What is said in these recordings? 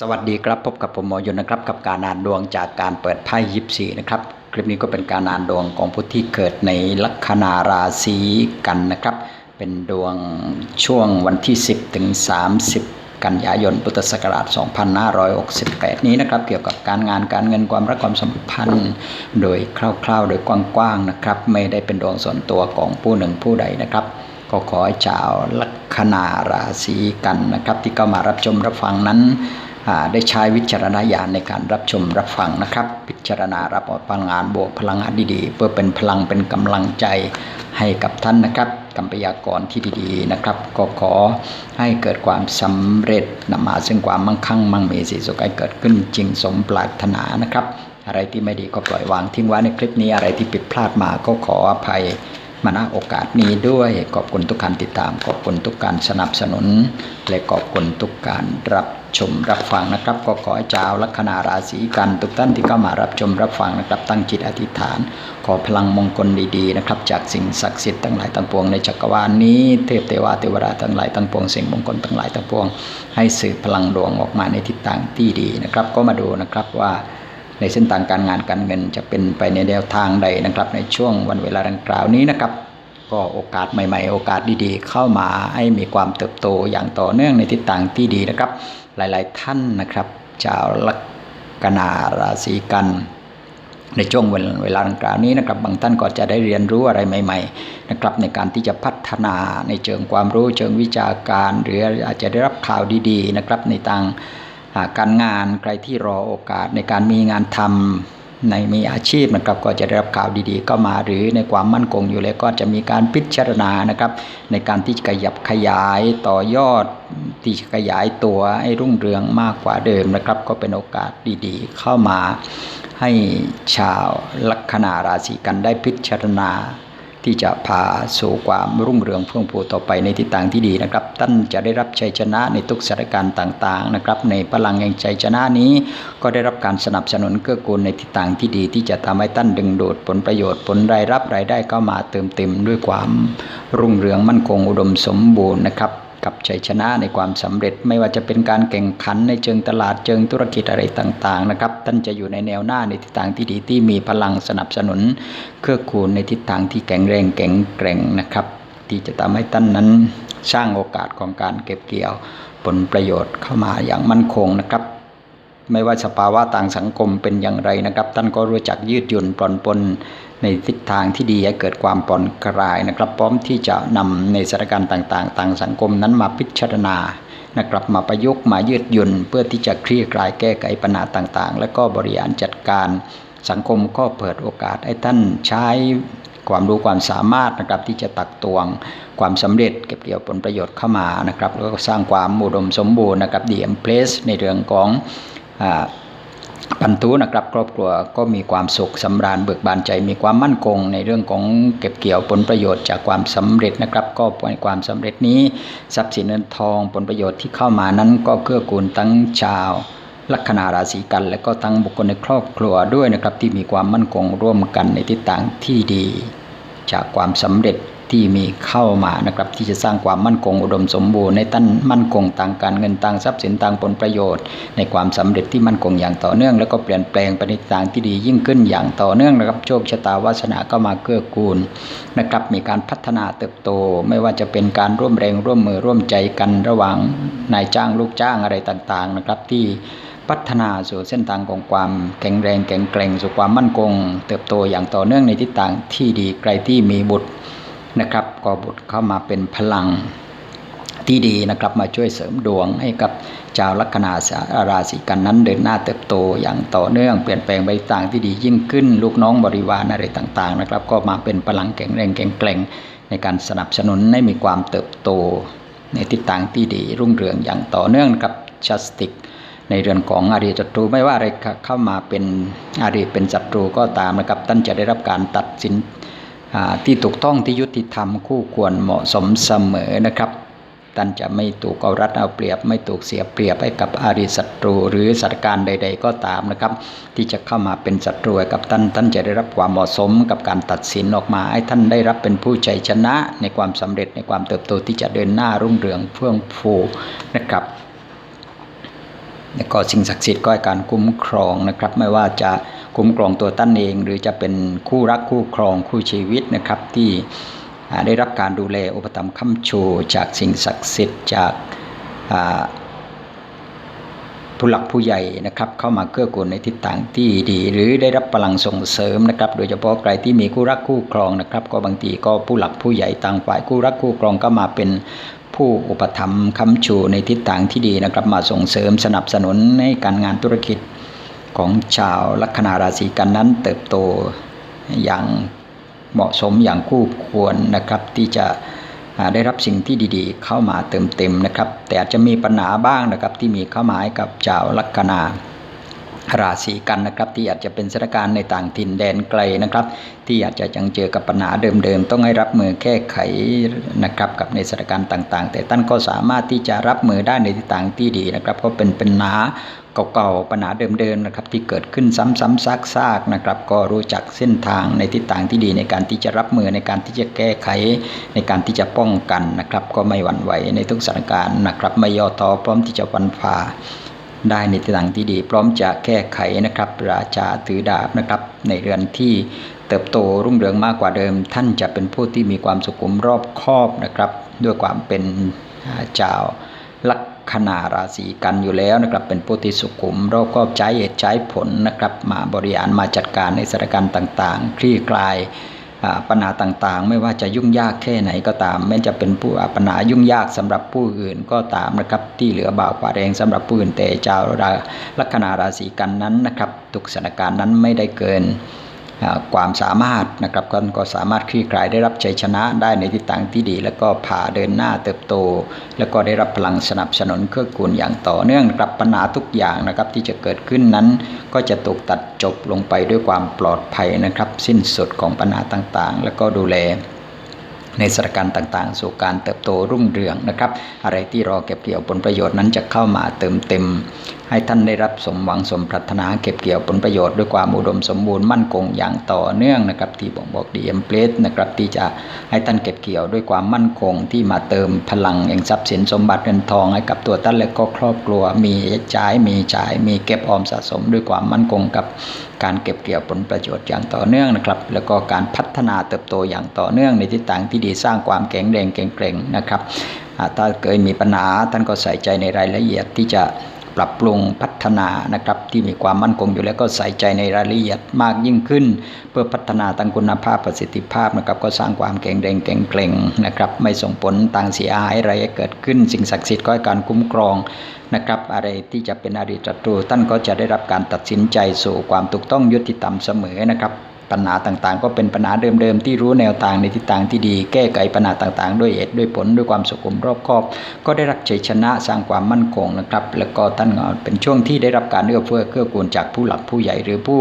สวัสดีครับพบกับผมหมอยนนะครับกับการอ่านดวงจากการเปิดไพ่ยิปซีนะครับคลิปนี้ก็เป็นการอ่านดวงของผู้ที่เกิดในลัคนาราศีกันนะครับ เป็นดวงช่วงวันที่ 10 ถึง 30 กันยายนพุทธศักราช 2568 นี้นะครับ เกี่ยวกับการงานการเงินความรักความสัมพันธ์ โดยคร่าวๆ โดยกว้างๆนะครับ ไม่ได้เป็นดวงส่วนตัวของผู้หนึ่งผู้ใดนะครับก็ขอให้ชาวลัคนาราศีกันนะครับ ที่เข้ามารับชมรับฟังนั้น ได้ใช้วิจารณญาณในการรับชมรับฟังนะครับ พิจารณารับเอาพลังงานบวกพลังงานดีๆ เพื่อเป็นพลังเป็นกำลังใจให้กับท่านนะครับกัมพยากรที่ดีๆนะครับ ก็ขอให้เกิดความสำเร็จนำมาซึ่งความมั่งคั่งมั่งมีสีสุขให้เกิดขึ้นจริงสมปรารถนานะครับ อะไรที่ไม่ดีก็ปล่อยวางทิ้งไว้ในคลิปนี้อะไรที่ผิดพลาดมาก็ขออภัยมาณโอกาสนี้ด้วยขอบคุณทุกการติดตาม ขอบคุณทุกการสนับสนุน และขอบคุณทุกการรับ ชมรับฟังนะครับ ก็ขอให้ชาวลัคนาราศีกันทุกท่านที่เข้ามารับชมรับฟังนะครับ ตั้งจิตอธิษฐาน ขอพลังมงคลดีๆนะครับ จากสิ่งศักดิ์สิทธิ์ทั้งหลายทั้งปวงในจักรวาลนี้เทพเทวาเทวราทั้งหลายทั้งปวงสิ่งมงคลทั้งหลายทั้งปวง ให้สื่อพลังดวงออกมาในทิศทางที่ดีนะครับ ก็มาดูนะครับว่าในเส้นทางการงานการเงินจะเป็นไปในแนวทางใดนะครับ ในช่วงวันเวลาดังกล่าวนี้นะครับ ก็โอกาสใหม่ ๆ โอกาสดีๆ เข้ามาให้มีความเติบโตอย่างต่อเนื่องในทิศทางที่ดีนะครับ หลาย ๆ ท่านนะครับชาวลัคนาราศีกัน ในช่วงเวลาดังกล่าวนี้นะครับ บางท่านก็จะได้เรียนรู้อะไรใหม่ ๆ นะครับ ในการที่จะพัฒนาในเชิงความรู้เชิงวิชาการ หรืออาจจะได้รับข่าวดี ๆ นะครับในทางการงานใครที่รอโอกาสในการมีงานทำ ในมีอาชีพนะครับก็จะได้รับข่าวดีๆ ก็มาหรือในความมั่นคงอยู่แล้วก็จะมีการพิจารณานะครับ ในการที่จะขยับขยายต่อยอดที่จะขยายตัวให้รุ่งเรืองมากกว่าเดิมนะครับ ก็เป็นโอกาสดีๆ เข้ามาให้ชาวลัคนาราศีกันได้พิจารณา ที่จะพาสู่ความรุ่งเรืองเฟื่องฟูต่อไปในทิศทางที่ดีนะครับ ท่านจะได้รับชัยชนะในทุกสถานการณ์ต่างๆนะครับ ในพลังแห่งชัยชนะนี้ ก็ได้รับการสนับสนุนเกื้อกูลในทิศทางที่ดี ที่จะทำให้ท่านดึงดูดผลประโยชน์ผลรายรับรายได้เข้ามาเติมเต็มด้วยความรุ่งเรืองมั่นคงอุดมสมบูรณ์นะครับ กับชัยชนะในความสำเร็จ ไม่ว่าจะเป็นการแข่งขันในเชิงตลาดเชิงธุรกิจอะไรต่างๆนะครับท่านจะอยู่ในแนวหน้าในทิศทางที่ดีที่มีพลังสนับสนุน เครือคูณในทิศทางที่แข็งแรงแข็งแกร่งนะครับ ที่จะทำให้ท่านนั้นสร้างโอกาสของการเก็บเกี่ยวผลประโยชน์เข้ามาอย่างมั่นคงนะครับ ไม่ว่าสภาวะต่างสังคมเป็นอย่างไรนะครับ ท่านก็รู้จักยืดหยุ่นปลอนปลนในทิศทางที่ดีให้เกิดความผ่อนคลายนะครับ พร้อมที่จะนำในสถานการณ์ต่างๆ ต่างสังคมนั้นมาพิจารณานะครับมาประยุกต์มายืดหยุ่นเพื่อที่จะคลี่คลายแก้ไขปัญหาต่างๆ และก็บริหารจัดการสังคมก็เปิดโอกาสให้ท่านใช้ความรู้ความสามารถนะครับที่จะตักตวงความสำเร็จเก็บเกี่ยวผลประโยชน์เข้ามานะครับแล้วก็สร้างความอุดมสมบูรณ์นะครับดีเอ็มเพลสในเรื่องของ พันทุนะครับครอบครัวก็มีความสุขสำราญเบิกบานใจ มีความมั่นคง ในเรื่องของเก็บเกี่ยวผลประโยชน์จากความสำเร็จนะครับ ก็ในความสำเร็จนี้ทรัพย์สินเงินทองผลประโยชน์ที่เข้ามานั้นก็เกื้อกูลทั้งชาวลัคนาราศีกัน และก็ทั้งบุคคลในครอบครัวด้วยนะครับที่มีความมั่นคงร่วมกันในทิศทางที่ดี จากความสำเร็จ ที่มีเข้ามานะครับที่จะสร้างความมั่นคงอุดมสมบูรณ์ในตั้นมั่นคงทางการเงินทางทรัพย์สินทางผลประโยชน์ ในความสำเร็จที่มั่นคงอย่างต่อเนื่อง แล้วก็เปลี่ยนแปลงไปในทางที่ดียิ่งขึ้นอย่างต่อเนื่องนะครับโชคชะตาวาสนาก็มาเกื้อกูลนะครับมีการพัฒนาเติบโต ไม่ว่าจะเป็นการร่วมแรงร่วมมือร่วมใจกันระหว่างนายจ้างลูกจ้างอะไรต่างๆนะครับที่พัฒนาสู่เส้นทางของความแข็งแรงแข็งแกร่งสู่ความมั่นคง เติบโตอย่างต่อเนื่องในทิศทางที่ดีใครที่มีบุตร นะครับก็บุตรเข้ามาเป็นพลังที่ดีนะครับมาช่วยเสริมดวงให้กับชาวลัคนาราศีกันนั้นเดินหน้าเติบโตอย่างต่อเนื่องเปลี่ยนแปลงไปทางที่ดียิ่งขึ้น ลูกน้องบริวารอะไรต่างๆนะครับ ก็มาเป็นพลังแข็งแรงแข็งแกร่งในการสนับสนุนให้มีความเติบโต ในทิศทางที่ดีรุ่งเรืองอย่างต่อเนื่องนะครับชัสติก ในเรื่องของอารีศัตรูไม่ว่าอะไรเข้ามาเป็นอารีเป็นศัตรูก็ตามนะครับท่านจะได้รับการตัดสิน ที่ถูกต้องที่ยุติธรรมคู่ควรเหมาะสมเสมอนะครับท่านจะไม่ถูกเอารัดเอาเปรียบ ไม่ถูกเสียเปรียบให้กับอรีศัตรู หรือสถานการใด ๆ ก็ตามนะครับ ที่จะเข้ามาเป็นศัตรูกับท่านท่านจะได้รับความเหมาะสมกับการตัดสินออกมา ให้ท่านได้รับเป็นผู้ใจชนะ ในความสำเร็จในความเติบโตที่จะเดินหน้ารุ่งเรืองเฟื่องฟูนะครับแล้วก็สิ่งศักดิ์สิทธิ์ก็ให้การคุ้มครองนะครับ ไม่ว่าจะ คุ้มครองตัวตั้นเอง หรือจะเป็นคู่รักคู่ครองคู่ชีวิตนะครับที่ได้รับการดูแลอุปถัมภ์ค้ำชูจากสิ่งศักดิ์สิทธิ์จากผู้หลักผู้ใหญ่นะครับเข้ามาเกื้อกูลในทิศทางที่ดี หรือได้รับพลังส่งเสริมนะครับ โดยเฉพาะใครที่มีคู่รักคู่ครองนะครับ ก็บางทีก็ผู้หลักผู้ใหญ่ต่างฝ่ายคู่รักคู่ครองก็มาเป็นผู้อุปถัมภ์ค้ำชูในทิศทางที่ดีนะครับ มาส่งเสริมสนับสนุนในการงานธุรกิจ ของชาวลัคนาราศีกันนั้นเติบโตอย่างเหมาะสมอย่างคู่ควรนะครับ ที่จะได้รับสิ่งที่ดีๆ เข้ามาเติมเต็มนะครับ แต่อาจจะมีปัญหาบ้างนะครับที่มีเข้ามาให้กับชาวลัคนา ราศีกันนะครับที่อาจจะเป็นสถานการณ์ในต่างถิ่นแดนไกลนะครับ ที่อาจจะยังเจอกับปัญหาเดิมๆ ต้องให้รับมือแก้ไขนะครับกับในสถานการณ์ต่างๆ แต่ท่านก็สามารถที่จะรับมือได้ในทิศทางที่ดีนะครับ ก็เป็นปัญหาเก่าๆปัญหาเดิมๆนะครับที่เกิดขึ้นซ้ำๆซากๆนะครับ ก็รู้จักเส้นทางในทิศทางที่ดีในการที่จะรับมือในการที่จะแก้ไขในการที่จะป้องกันนะครับ ก็ไม่หวั่นไหวในทุกสถานการณ์นะครับ ไม่ย่อท้อพร้อมที่จะฟันฝ่า ได้ในทางที่ดี พร้อมจะแก้ไขนะครับ ราชาถือดาบนะครับ ในเรือนที่เติบโตรุ่งเรืองมากกว่าเดิม ท่านจะเป็นผู้ที่มีความสุขุมรอบคอบนะครับ ด้วยความเป็นเจ้าลัคนาราศีกันอยู่แล้วนะครับ เป็นผู้ที่สุขุมรอบคอบใช้เหตุใช้ผลนะครับ มาบริหารมาจัดการในสถานการณ์ต่าง ๆ คลี่คลาย ปัญหาต่างๆ ไม่ว่าจะยุ่งยากแค่ไหนก็ตามแม้จะเป็นผู้ปัญหายุ่งยากสำหรับผู้อื่นก็ตามนะครับที่เหลือบ่าวกว่าแรงสำหรับผู้อื่นแต่ชาวลัคนาราศีกันนั้นนะครับทุกสถานการณ์นั้นไม่ได้เกิน ความสามารถนะครับก็ก็สามารถคลี่คลายได้รับชัยชนะได้ในทิศทางที่ดี แล้วก็ผ่าเดินหน้าเติบโต แล้วก็ได้รับพลังสนับสนุนเครื่อกูลอย่างต่อเนื่องนะครับปัญหาทุกอย่างนะครับที่จะเกิดขึ้นนั้น ก็จะถูกตัดจบลงไปด้วยความปลอดภัยนะครับ สิ้นสุดของปัญหาต่างๆ แล้วก็ดูแลในสถานการณ์ต่างๆ สู่การเติบโตรุ่งเรืองนะครับ อะไรที่รอเก็บเกี่ยวผลประโยชน์นั้นจะเข้ามาเติมเต็มให้ท่านได้รับสมหวังสมปรารถนาเก็บเกี่ยวผลประโยชน์ด้วยความอุดมสมบูรณ์มั่นคงอย่างต่อเนื่องนะครับ ที่บอกบอกดีเอ็มเพลสนะครับที่จะให้ท่านเก็บเกี่ยวด้วยความมั่นคง ที่มาเติมพลังแห่งทรัพย์สินสมบัติเงินทองให้กับตัวท่านและก็ครอบครัวมีใช้มีจ่าย มีเก็บออมสะสมด้วยความมั่นคงกับการเก็บเกี่ยวผลประโยชน์อย่างต่อเนื่องนะครับ แล้วก็การพัฒนาเติบโตอย่างต่อเนื่องในทิศทางที่ดีสร้างความแข็งแรงแข็งแกร่งนะครับอ่าถ้าเกิดมีปัญหาท่านก็ใส่ใจในรายละเอียดที่จะ ปรับปรุงพัฒนานะครับที่มีความมั่นคงอยู่แล้วก็ใส่ใจในรายละเอียดมากยิ่งขึ้น เพื่อพัฒนาตั้งคุณภาพประสิทธิภาพนะครับก็สร้างความแข็งแรงแข็งแกร่งนะครับไม่ส่งผลต่างเสียหายอะไรเกิดขึ้น สิ่งศักดิ์สิทธิ์ก็ให้การคุ้มครองนะครับอะไรที่จะเป็นอริศัตรูท่านก็จะได้รับการตัดสินใจสู่ความถูกต้องยุติธรรมเสมอนะครับ ปัญหาต่างๆ ก็เป็นปัญหาเดิมๆ ที่รู้แนวทางในทิศทางที่ดี แก้ไขปัญหาต่างๆ ด้วยเหตุด้วยผลด้วยความสุขุมรอบคอบ ก็ได้รับชัยชนะสร้างความมั่นคงนะครับ แล้วก็ท่านเป็นช่วงที่ได้รับการเอื้อเฟื้อเกื้อกูลจากผู้หลักผู้ใหญ่หรือผู้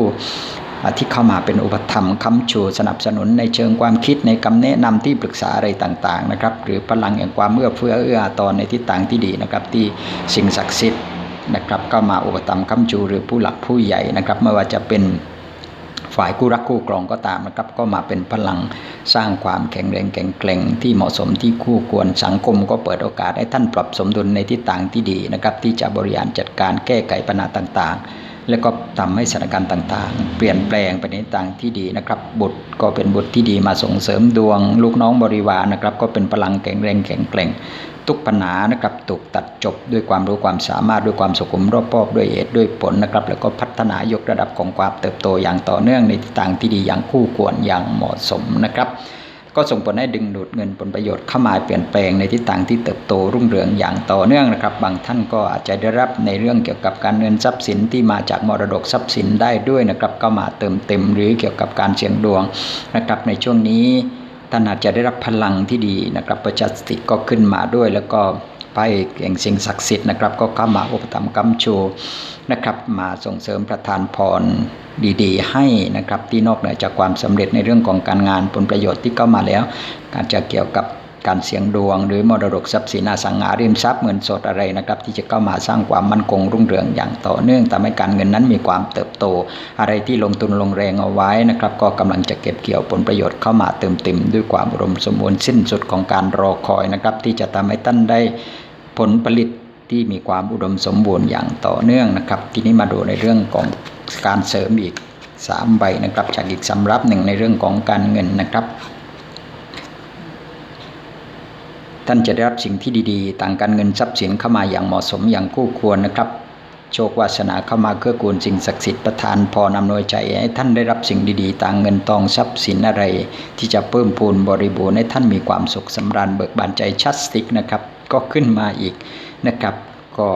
ที่เข้ามาเป็นอุปถัมค้ำชูสนับสนุนในเชิงความคิดในคำแนะนำที่ปรึกษาอะไรต่างๆนะครับหรือพลังแห่งความเอื้อเฟื้อเอื้ออาทรในทิศทางที่ดีนะครับที่สิ่งศักดิ์สิทธิ์นะครับก็มาอุปถัมค้ำชูหรือผู้หลักผู้ใหญ่นะครับไม่ว่าจะเป็น ฝ่ายกู้รักคู่ครองก็ตามนะครับ ก็มาเป็นพลังสร้างความแข็งแรงแข็งแกร่งที่เหมาะสมที่คู่ควรสังคมก็เปิดโอกาสให้ท่านปรับสมดุลในทิศทางที่ดีนะครับ ที่จะบริหารจัดการแก้ไขปัญหาต่าง ๆ แล้วก็ทำให้สถานการณ์ต่างๆ เปลี่ยนแปลงไปในทางที่ดีนะครับบุตรก็เป็นบุตรที่ดีมาส่งเสริมดวง ลูกน้องบริวารนะครับ ก็เป็นพลังแข็งแรงแข็งแกร่ง ทุกปัญหานะครับถูกตัดจบด้วยความรู้ความสามารถด้วยความสุขุมรอบคอบด้วยเหตุด้วยผลนะครับ แล้วก็พัฒนายกระดับของความเติบโตอย่างต่อเนื่องในทางที่ดีอย่างคู่ควรอย่างเหมาะสมนะครับ ก็ส่งผลให้ดึงดูดเงินผลประโยชน์เข้ามาเปลี่ยนแปลงในทิศทางที่เติบโตรุ่งเรืองอย่างต่อเนื่องนะครับ บางท่านก็อาจจะได้รับในเรื่องเกี่ยวกับการเงินทรัพย์สินที่มาจากมรดกทรัพย์สินได้ด้วยนะครับ ก็มาเติมเต็มหรือเกี่ยวกับการเสี่ยงดวงนะครับ ในช่วงนี้ท่านอาจจะได้รับพลังที่ดีนะครับประจัสติก็ขึ้นมาด้วยแล้วก็ ไปแห่งสิ่งศักดิ์สิทธิ์นะครับ ก็เข้ามาอุปถัมภ์กำชูนะครับ มาส่งเสริมประทานพรดีๆ ให้นะครับที่นอกเหนือจากความสำเร็จในเรื่องของการงานผลประโยชน์ที่เข้ามาแล้วอาจจะเกี่ยวกับการเสี่ยงดวง หรือมรดกทรัพย์สินอสังหาริมทรัพย์เงินสดอะไรนะครับ ที่จะเข้ามาสร้างความมั่นคงรุ่งเรืองอย่างต่อเนื่องทำให้การเงินนั้นมีความเติบโต อะไรที่ลงทุนลงแรงเอาไว้นะครับ ก็กำลังจะเก็บเกี่ยวผลประโยชน์เข้ามาเติมเต็มด้วยความอุดมสมบูรณ์สิ้นสุดของการรอคอยนะครับ ที่จะทำให้ท่านได้ ผลผลิตที่มีความอุดมสมบูรณ์อย่างต่อเนื่องนะครับ ทีนี้มาดูในเรื่องของการเสริมอีกสามใบนะครับ จากอีกสำรับหนึ่งในเรื่องของการเงินนะครับ ท่านจะได้รับสิ่งที่ดีๆ ต่างการเงินทรัพย์สินเข้ามาอย่างเหมาะสมอย่างคู่ควรนะครับโชควาสนาเข้ามาเกื้อกูลสิ่งศักดิ์สิทธิ์ประทานพรอำนวยใจให้ท่านได้รับสิ่งดีๆ ต่างเงินทองทรัพย์สินอะไร ที่จะเพิ่มพูนบริบูรณ์ให้ท่านมีความสุขสำราญเบิกบานใจชัดสติกนะครับ ก็ขึ้นมาอีกนะครับ ก็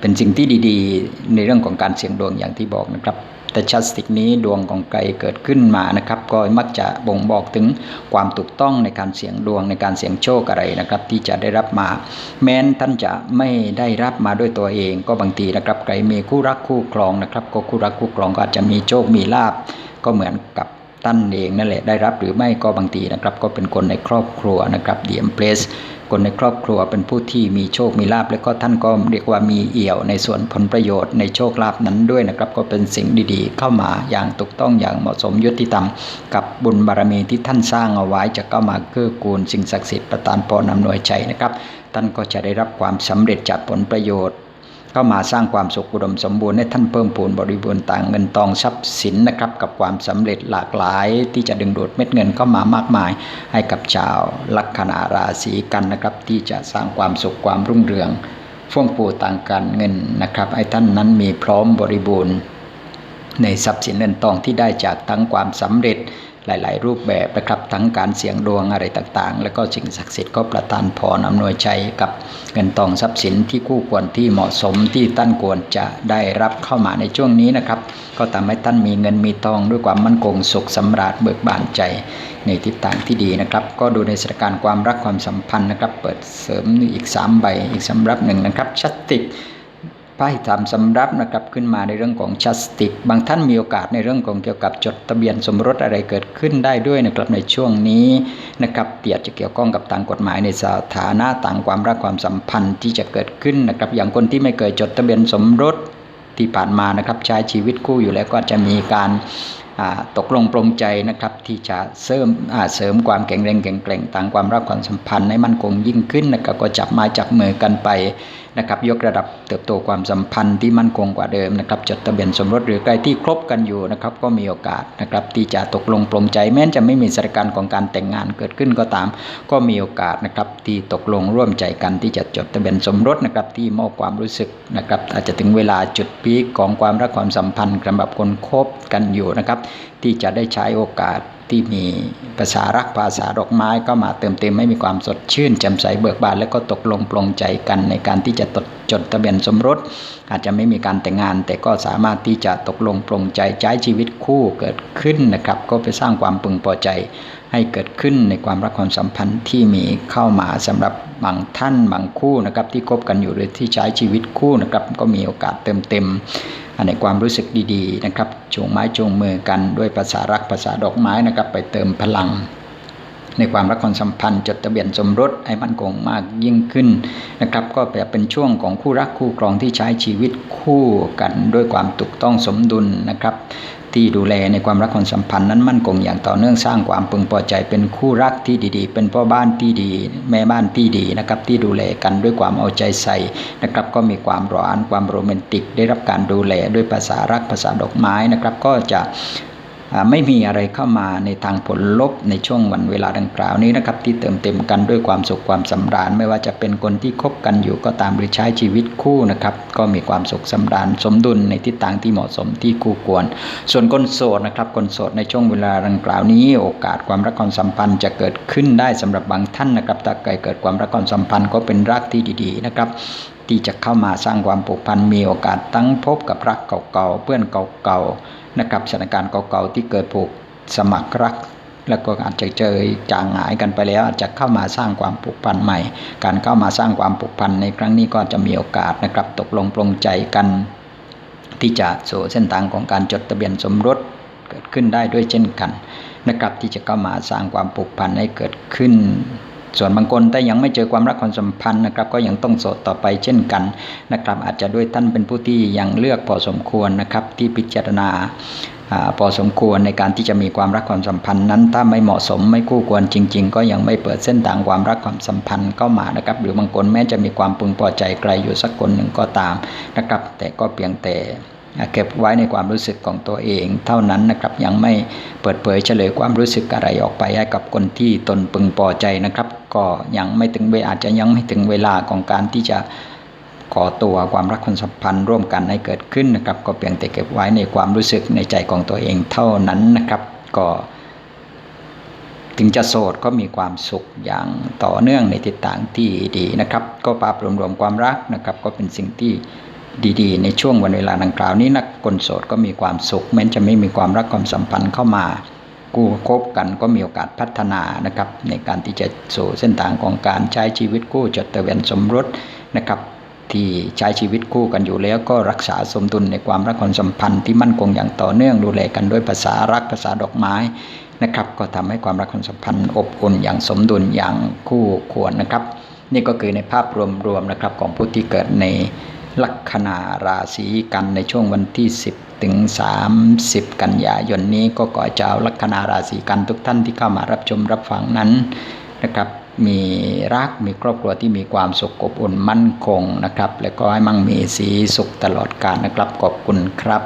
เป็นสิ่งที่ดีๆ ในเรื่องของการเสี่ยงดวงอย่างที่บอกนะครับแต่ชัดสติกนี้ดวงของไกลเกิดขึ้นมานะครับ ก็มักจะบ่งบอกถึงความถูกต้องในการเสี่ยงดวงในการเสี่ยงโชคอะไรนะครับ ที่จะได้รับมา แม้นท่านจะไม่ได้รับมาด้วยตัวเอง ก็บางทีนะครับไกลมีคู่รักคู่ครองนะครับ ก็คู่รักคู่ครองก็อาจจะมีโชคมีลาบก็เหมือนกับท่านเองนั่นแหละได้รับหรือไม่ก็บางทีนะครับ ก็เป็นคนในครอบครัวนะครับเดียมเพลส คนในครอบครัวเป็นผู้ที่มีโชคมีลาบแล้วก็ท่านก็เรียกว่ามีเอี่ยวในส่วนผลประโยชน์ในโชคลาบนั้นด้วยนะครับ ก็เป็นสิ่งดีๆ เข้ามาอย่างถูกต้องอย่างเหมาะสมยุติธรรม กับบุญบารมีที่ท่านสร้างเอาไว้จะเข้ามาเกื้อกูลสิ่งศักดิ์สิทธิ์ประทานพรนำหน่วยใจนะครับ ท่านก็จะได้รับความสำเร็จจากผลประโยชน์ เข้ามาสร้างความสุขอุดมสมบูรณ์ให้ท่านเพิ่มพูนบริบูรณ์ต่างเงินทองทรัพย์สินนะครับกับความสำเร็จหลากหลาย ที่จะดึงดูดเม็ดเงินเข้ามามากมาย ให้กับชาวลัคนาราศีกันนะครับที่จะสร้างความสุขความรุ่งเรืองฟ่วงฟูต่างการเงินนะครับให้ท่านนั้นมีพร้อมบริบูรณ์ ในทรัพย์สินเงินทองที่ได้จากทั้งความสำเร็จ หลาย ๆ รูปแบบนะครับทั้งการเสี่ยงดวงอะไรต่างๆ แล้วก็สิ่งศักดิ์สิทธิ์ก็ประทานพรอำนวยใจกับเงินทองทรัพย์สินที่คู่ควรที่เหมาะสมที่ท่านควรจะได้รับเข้ามาในช่วงนี้นะครับ ก็ทำให้ท่านมีเงินมีทองด้วยความมั่นคงสุขสำราญเบิกบานใจในทิศทางที่ดีนะครับ ก็ดูในสถานการณ์ความรักความสัมพันธ์นะครับ เปิดเสริมอีก 3 ใบอีกสำรับหนึ่งนะครับชัดติก ไพ่ทำสำรับนะครับขึ้นมาในเรื่องของชัสติก บางท่านมีโอกาสในเรื่องของเกี่ยวกับจดทะเบียนสมรสอะไรเกิดขึ้นได้ด้วยนะครับในช่วงนี้นะครับเตียจะเกี่ยวข้องกับต่างกฎหมายในสถานะต่างความรักความสัมพันธ์ที่จะเกิดขึ้นนะครับอย่างคนที่ไม่เคยจดทะเบียนสมรสที่ผ่านมานะครับใช้ชีวิตคู่อยู่แล้วก็จะมีการตกลงปรงใจนะครับที่จะเสริมเสริมความแข็งแรงแข็งแกร่งต่างความรักความสัมพันธ์ให้มั่นคงยิ่งขึ้นนะครับก็จับมาจับมือกันไป นะครับยกระดับเติบโตความสัมพันธ์ที่มั่นคงกว่าเดิมนะครับจดทะเบียนสมรสหรือใครที่ครบกันอยู่นะครับก็มีโอกาสนะครับที่จะตกลงปรงใจแม้จะไม่มีสถานการณ์ของการแต่งงานเกิดขึ้นก็ตาม ก็มีโอกาสนะครับที่ตกลงร่วมใจกันที่จะจดทะเบียนสมรสนะครับที่มอบความรู้สึกนะครับอาจจะถึงเวลาจุดพีคของความรักความสัมพันธ์สำหรับคนคบกันอยู่นะครับที่จะได้ใช้โอกาส ที่มีภาษารักภาษาดอกไม้ก็มาเติมเต็มให้มีความสดชื่นแจ่มใสเบิกบานแล้วก็ตกลงปลงใจกันในการที่จะจดทะเบียนสมรส อาจจะไม่มีการแต่งงาน แต่ก็สามารถที่จะตกลงปลงใจใช้ชีวิตคู่เกิดขึ้นนะครับ ก็ไปสร้างความพึงพอใจ ให้เกิดขึ้นในความรักความสัมพันธ์ที่มีเข้ามาสำหรับบางท่านบางคู่นะครับที่คบกันอยู่หรือที่ใช้ชีวิตคู่นะครับก็มีโอกาสเติมเต็มในความรู้สึกดีๆนะครับจูงไม้จูงมือกันด้วยภาษารักภาษาดอกไม้นะครับไปเติมพลัง ในความรักความสัมพันธ์จดทะเบียนสมรสให้มั่นคงมากยิ่งขึ้นนะครับก็แบบเป็นช่วงของคู่รักคู่ครองที่ใช้ชีวิตคู่กันด้วยความถูกต้องสมดุลนะครับ ที่ดูแลในความรักความสัมพันธ์นั้นมั่นคงอย่างต่อเนื่องสร้างความพึงพอใจเป็นคู่รักที่ดี ๆ เป็นพ่อบ้านที่ดี แม่บ้านที่ดีนะครับที่ดูแลกันด้วยความเอาใจใส่นะครับก็มีความหวานความโรแมนติก ได้รับการดูแลด้วยภาษารักภาษาดอกไม้นะครับก็จะ ไม่มีอะไรเข้ามาในทางผลลบในช่วงวันเวลาดังกล่าวนี้นะครับ ที่เติมเต็มกันด้วยความสุขความสำราญ ไม่ว่าจะเป็นคนที่คบกันอยู่ก็ตามหรือใช้ชีวิตคู่นะครับก็มีความสุขสำราญสมดุลในทิศทางที่เหมาะสมที่คู่ควร ส่วนคนโสดนะครับคนโสดในช่วงเวลาดังกล่าวนี้ โอกาสความรักความสัมพันธ์จะเกิดขึ้นได้สำหรับบางท่านนะครับถ้าเกิดความรักความสัมพันธ์ก็เป็นรักที่ดีๆนะครับที่จะเข้ามาสร้างความผูกพันมีโอกาสตั้งพบกับรักเก่าๆเพื่อนเก่าๆ นะครับสถานการณ์เก่าๆที่เกิดผูกสมัครรัก แล้วก็อาจจะเจอจางหายกันไปแล้ว อาจจะเข้ามาสร้างความผูกพันใหม่ การเข้ามาสร้างความผูกพันในครั้งนี้ก็จะมีโอกาสนะครับตกลงปรงใจกัน ที่จะสู่เส้นทางของการจดทะเบียนสมรสเกิดขึ้นได้ด้วยเช่นกันนะครับที่จะเข้ามาสร้างความผูกพันให้เกิดขึ้น ส่วนบางคนถ้ายังไม่เจอความรักความสัมพันธ์นะครับ ก็ยังต้องโสดต่อไปเช่นกันนะครับ อาจจะด้วยท่านเป็นผู้ที่ยังเลือกพอสมควรนะครับที่พิจารณาอพอสมควรในการที่จะมีความรักความสัมพันธ์นั้น ถ้าไม่เหมาะสมไม่คู่ควรจริง ๆ ก็ยังไม่เปิดเส้นทางความรักความสัมพันธ์เข้ามานะครับ หรือบางคนแม้จะมีความพึงพอใจไกลอยู่สักคนหนึ่งก็ตามนะครับ แต่ก็เพียงแต่เก็บไว้ในความรู้สึกของตัวเอง เท่านั้นนะครับยังไม่เปิดเผยเฉลยความรู้สึกอะไรออกไปให้กับคนที่ตนพึงพอใจนะครับ ก็ยังไม่ถึงเวลาอาจจะยังไม่ถึงเวลาของการที่จะก่อตัวความรักความสัมพันธ์ร่วมกันให้เกิดขึ้นนะครับ ก็เพียงแต่เก็บไว้ในความรู้สึกในใจของตัวเองเท่านั้นนะครับ ก็ถึงจะโสดก็มีความสุขอย่างต่อเนื่องในทิศทางที่ดีนะครับ ก็ภาพรวมๆความรักนะครับ ก็เป็นสิ่งที่ดีๆ ในช่วงวันเวลาดังกล่าวนี้นักคนโสดก็มีความสุขแม้จะไม่มีความรักความสัมพันธ์เข้ามา กู้คบกันก็มีโอกาสพัฒนานะครับในการที่จะสู่เส้นทางของการใช้ชีวิตคู่จดทะเบียนสมรสนะครับที่ใช้ชีวิตคู่กันอยู่แล้วก็รักษาสมดุลในความรักความสัมพันธ์ที่มั่นคงอย่างต่อเนื่องดูแลกันด้วยภาษารักภาษาดอกไม้นะครับก็ทำให้ความรักความสัมพันธ์อบอุ่นอย่างสมดุลอย่างคู่ควรนะครับ นี่ก็คือในภาพรวมๆนะครับของผู้ที่เกิดในลัคนาราศีกันในช่วงวันที่ 10 ถึง 30 กันยายนนี้ก็ขอเจ้าลัคนาราศีกันทุกท่านที่เข้ามารับชมรับฟังนั้นนะครับมีรักมีครอบครัวที่มีความสุขอบอุ่นมั่นคงนะครับ และก็ให้มั่งมีสีสุขตลอดกาลนะครับขอบคุณครับ